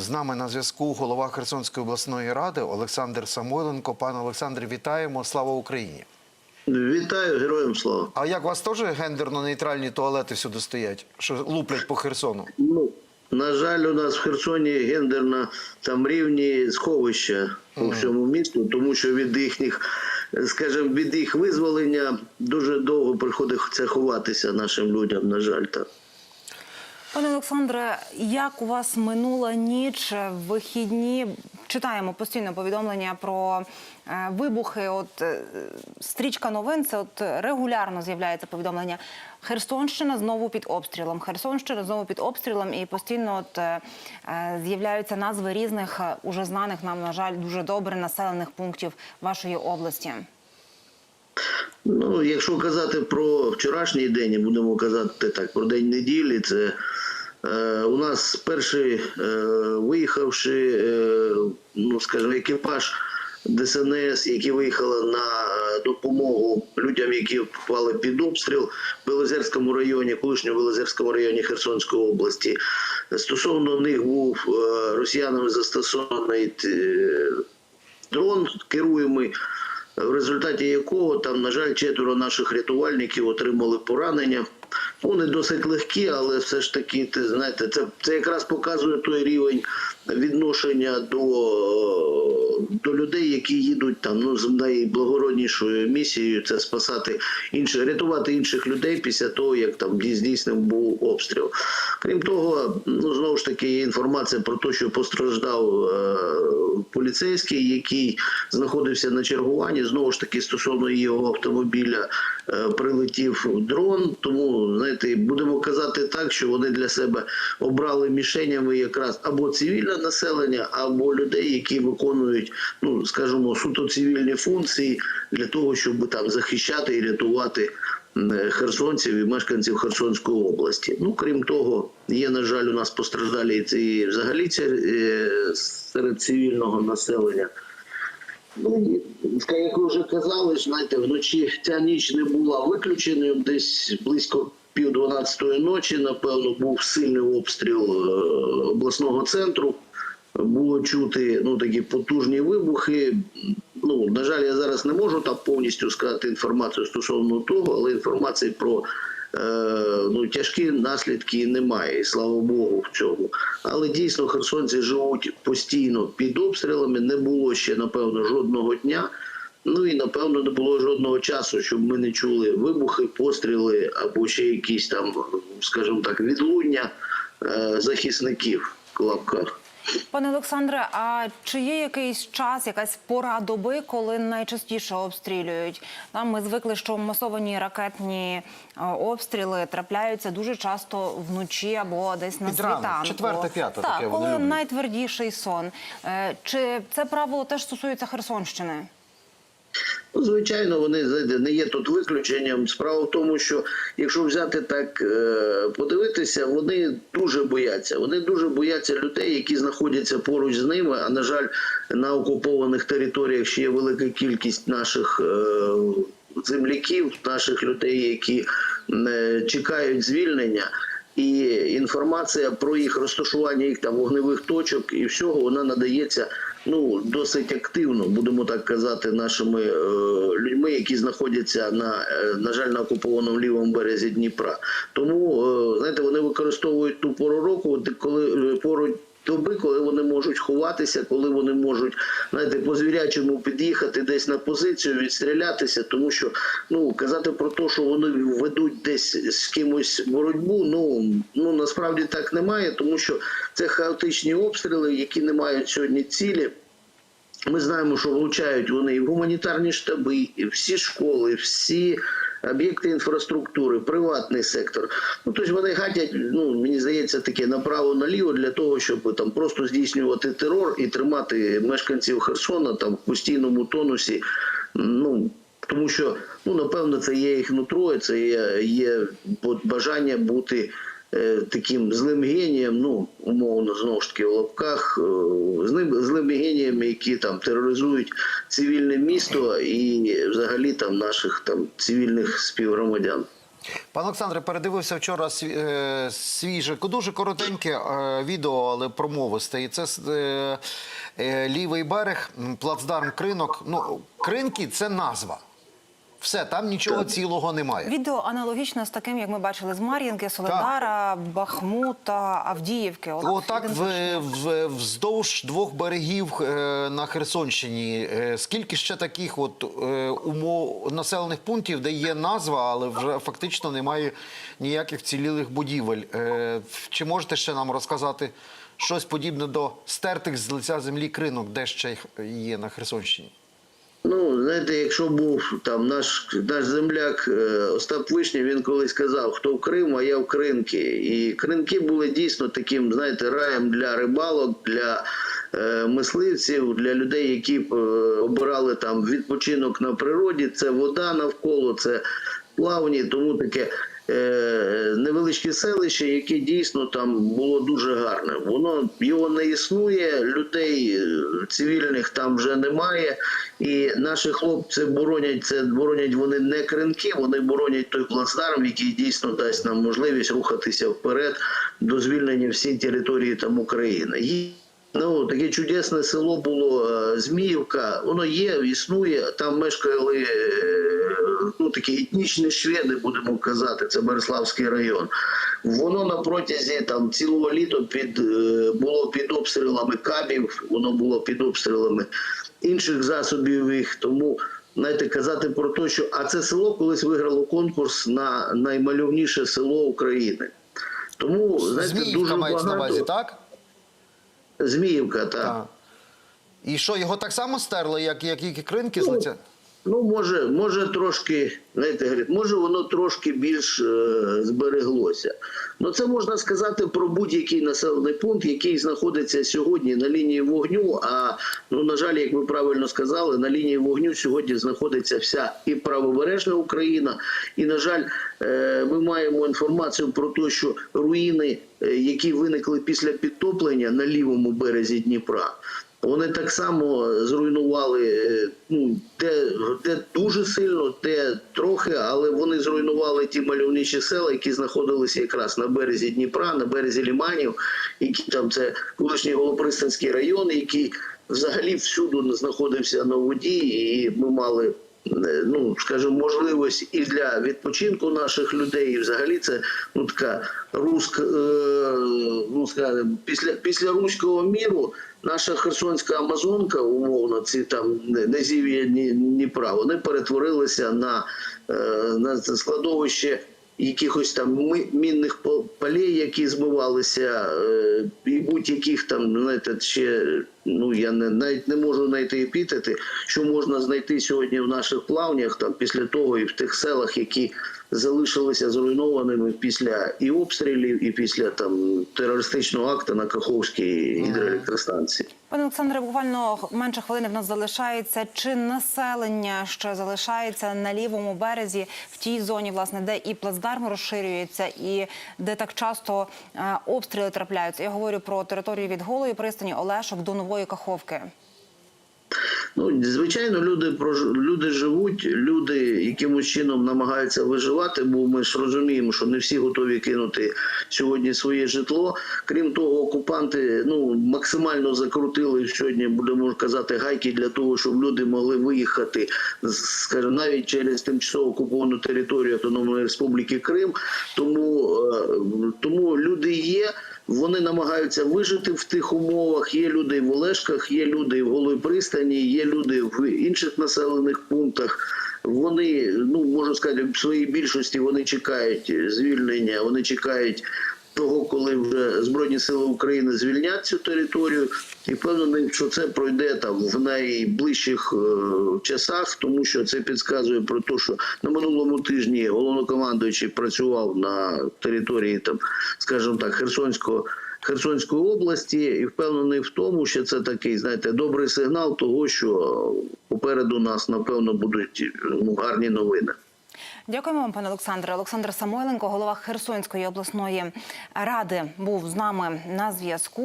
З нами на зв'язку голова Херсонської обласної ради Олександр Самойленко. Пане Олександре, вітаємо! Слава Україні! Вітаю, героям слава. А як у вас теж гендерно-нейтральні туалети всюди стоять, що луплять по Херсону? Ну, на жаль, у нас в Херсоні гендерно там рівні сховища по всьому місту, тому що від їхніх, скажімо, від їх визволення дуже довго приходиться ховатися нашим людям, на жаль, так. Пане Олександре, як у вас минула ніч, вихідні? Читаємо постійно повідомлення про е, вибухи. От е, стрічка новин, це от регулярно з'являється повідомлення. Херсонщина знову під обстрілом. Херсонщина знову під обстрілом, і постійно от е, з'являються назви різних уже знаних нам, на жаль, дуже добре населених пунктів вашої області. Ну, якщо казати про вчорашній день, і будемо казати так, про день неділі, це е, у нас перший е, виїхавши, е, ну скажімо, екіпаж ДСНС, які виїхали на допомогу людям, які попали під обстріл в Белозерському районі, колишньому Белозерському районі Херсонської області. Стосовно них був е, росіянами застосований е, дрон керуємий, в результаті якого там, на жаль, четверо наших рятувальників отримали поранення. Вони досить легкі, але все ж таки, ти знаєте, це, це якраз показує той рівень відношення до, до людей, які їдуть там ну, з найблагороднішою місією це спасати інших, рятувати інших людей після того, як там здійснив був обстріл. Крім того, ну знову ж таки є інформація про те, що постраждав е, поліцейський, який знаходився на чергуванні. Знову ж таки, стосовно його автомобіля е, прилетів дрон. Тому знаєте, будемо казати так, що вони для себе обрали мішенями якраз або цивільне населення, або людей, які виконують, ну скажімо, суто цивільні функції для того, щоб там захищати і рятувати херсонців і мешканців Херсонської області. Ну крім того, є на жаль, у нас постраждалі і взагалі е, серед цивільного населення. Ну, як ви вже казали, знаєте, вночі ця ніч не була виключеною. Десь близько пів дванадцятої ночі, напевно, був сильний обстріл е, обласного центру. Було чути ну такі потужні вибухи. Ну на жаль, я зараз не можу там повністю сказати інформацію стосовно того, але інформації про е, ну тяжкі наслідки немає, слава Богу, в цьому. Але дійсно херсонці живуть постійно під обстрілами. Не було ще напевно жодного дня. Ну і напевно не було жодного часу, щоб ми не чули вибухи, постріли або ще якісь там, скажімо так, відлуння е, захисників в. Пане Олександре, а чи є якийсь час, якась пора доби, коли найчастіше обстрілюють? Там ми звикли, що масовані ракетні е, обстріли трапляються дуже часто вночі або десь на Під ранок, світанку. четверте, п'яте так, таке вони коли люблять. найтвердіший сон. Е, Чи це правило теж стосується Херсонщини? Ну, звичайно, вони не є тут виключенням. Справа в тому, що якщо взяти так, е, подивитися, вони дуже бояться. Вони дуже бояться людей, які знаходяться поруч з ними. А на жаль, на окупованих територіях ще є велика кількість наших е, земляків, наших людей, які е, чекають звільнення. І інформація про їх розташування, їх там вогневих точок і всього вона надається ну досить активно, будемо так казати, нашими е, людьми, які знаходяться на, е, на жаль, на окупованому лівому березі Дніпра. Тому е, знаєте, вони використовують ту пору року, коли е, пору. Доби, коли вони можуть ховатися, коли вони можуть знаєте, по звірячому під'їхати десь на позицію, відстрілятися, тому що ну казати про те, що вони ведуть десь з кимось боротьбу, ну ну насправді так немає, тому що це хаотичні обстріли, які не мають сьогодні цілі. Ми знаємо, що влучають вони і в гуманітарні штаби, і всі школи, всі об'єкти інфраструктури, приватний сектор. Ну тобто вони гатять, ну мені здається, таке направо-наліво для того, щоб там просто здійснювати терор і тримати мешканців Херсона там в постійному тонусі. Ну тому що ну напевно це є їх нутро, це є, є бажання бути таким злим генієм, ну умовно знову ж таки в лапках, е, злим, злими геніями, які там тероризують цивільне місто і взагалі там наших там цивільних співгромадян. Пан Олександре, передивився вчора е, свіже, дуже коротеньке е, відео, але промовисте. І це е, е, лівий берег, плацдарм кринок. Ну, кринки це назва. Все, там нічого цілого немає. Відео аналогічно з таким, як ми бачили з Мар'їнки, Соледара, Бахмута, Авдіївки. От Отак в, в, вздовж двох берегів е, на Херсонщині. Е, скільки ще таких от е, умов населених пунктів, де є назва, але вже фактично немає ніяких цілілих будівель. Е, чи можете ще нам розказати щось подібне до стертих з лиця землі кринок, де ще є на Херсонщині? Знаєте, якщо був там наш, наш земляк е, Остап Вишня, він колись казав, хто в Крим, а я в Кринки. І кринки були дійсно таким, знаєте, раєм для рибалок, для е, мисливців, для людей, які е, обирали там відпочинок на природі. Це вода навколо, це плавні, тому таке. Е, Невеличке селище, яке дійсно там було дуже гарне. Воно його не існує, людей е, цивільних там вже немає. І наші хлопці боронять це, боронять вони не кринки, вони боронять той плацдарм, який дійсно дасть нам можливість рухатися вперед до звільнення всієї території там України. Ну, таке чудесне село було е, Зміївка. Воно є, існує. Там мешкали ну, такі етнічні шведи, будемо казати, це Береславський район. Воно на протязі там цілого літа під е, було під обстрілами кабів, воно було під обстрілами інших засобів їх. Тому знаєте, казати про те, що а це село колись виграло конкурс на наймальовніше село України. Тому знаєте, Зміївка дуже мається на увазі, так? Зміївка, так. Так. І що, його так само стерли, як, як і кринки з лиця? Ну, може, може трошки, знаєте, говорить, може воно трошки більш е, збереглося. Ну це можна сказати про будь-який населений пункт, який знаходиться сьогодні на лінії вогню. А ну на жаль, як ви правильно сказали, на лінії вогню сьогодні знаходиться вся і правобережна Україна. І на жаль, е, ми маємо інформацію про те, що руїни, е, які виникли після підтоплення на лівому березі Дніпра. Вони так само зруйнували е, ну, дуже сильно, те трохи, але вони зруйнували ті мальовничі села, які знаходилися якраз на березі Дніпра, на березі Ліманів, які там це колишній Голопристанський район, який взагалі всюди знаходився на воді, і ми мали. Ну, скажімо, можливість і для відпочинку наших людей, і взагалі це ну така руска, е, ну скажімо, після після руського міру наша херсонська Амазонка, умовно, ці там незів'я Дні- Дніпра, вони перетворилися на, е, на складовище якихось там мінних полей, які збивалися, е, і будь-яких там, знаєте, ще ну я не навіть не можу знайти епітети, що можна знайти сьогодні в наших плавнях, там після того і в тих селах, які залишилися зруйнованими після і обстрілів, і після там терористичного акту на Каховській гідроелектростанції. Пане Олександре, буквально менше хвилини в нас залишається. Чи населення ще залишається на лівому березі в тій зоні, власне, де і плацдарм розширюється, і де так часто е, обстріли трапляються? Я говорю про територію від голої пристані Олешок до нової Каховки. Ну, звичайно, люди люди живуть, люди якимось чином намагаються виживати, бо ми ж розуміємо, що не всі готові кинути сьогодні своє житло. Крім того, окупанти ну максимально закрутили сьогодні, будемо казати, гайки для того, щоб люди могли виїхати, скажімо, навіть через тимчасово окуповану територію Автономної Республіки Крим. Тому, е, тому люди є. Вони намагаються вижити в тих умовах. Є люди в Олешках, є люди в Голої пристані, є люди в інших населених пунктах. Вони, ну можу сказати, в своїй більшості вони чекають звільнення, вони чекають того, коли вже Збройні Сили України звільнять цю територію, і впевнений, що це пройде там в найближчих е, часах, тому що це підказує про те, що на минулому тижні головнокомандуючий працював на території там, скажімо так, Херсонського. Херсонської області і впевнений в тому, що це такий, знаєте, добрий сигнал того, що попереду нас напевно будуть ну, гарні новини. Дякуємо вам, пане Олександре. Олександр Самойленко, голова Херсонської обласної ради, був з нами на зв'язку.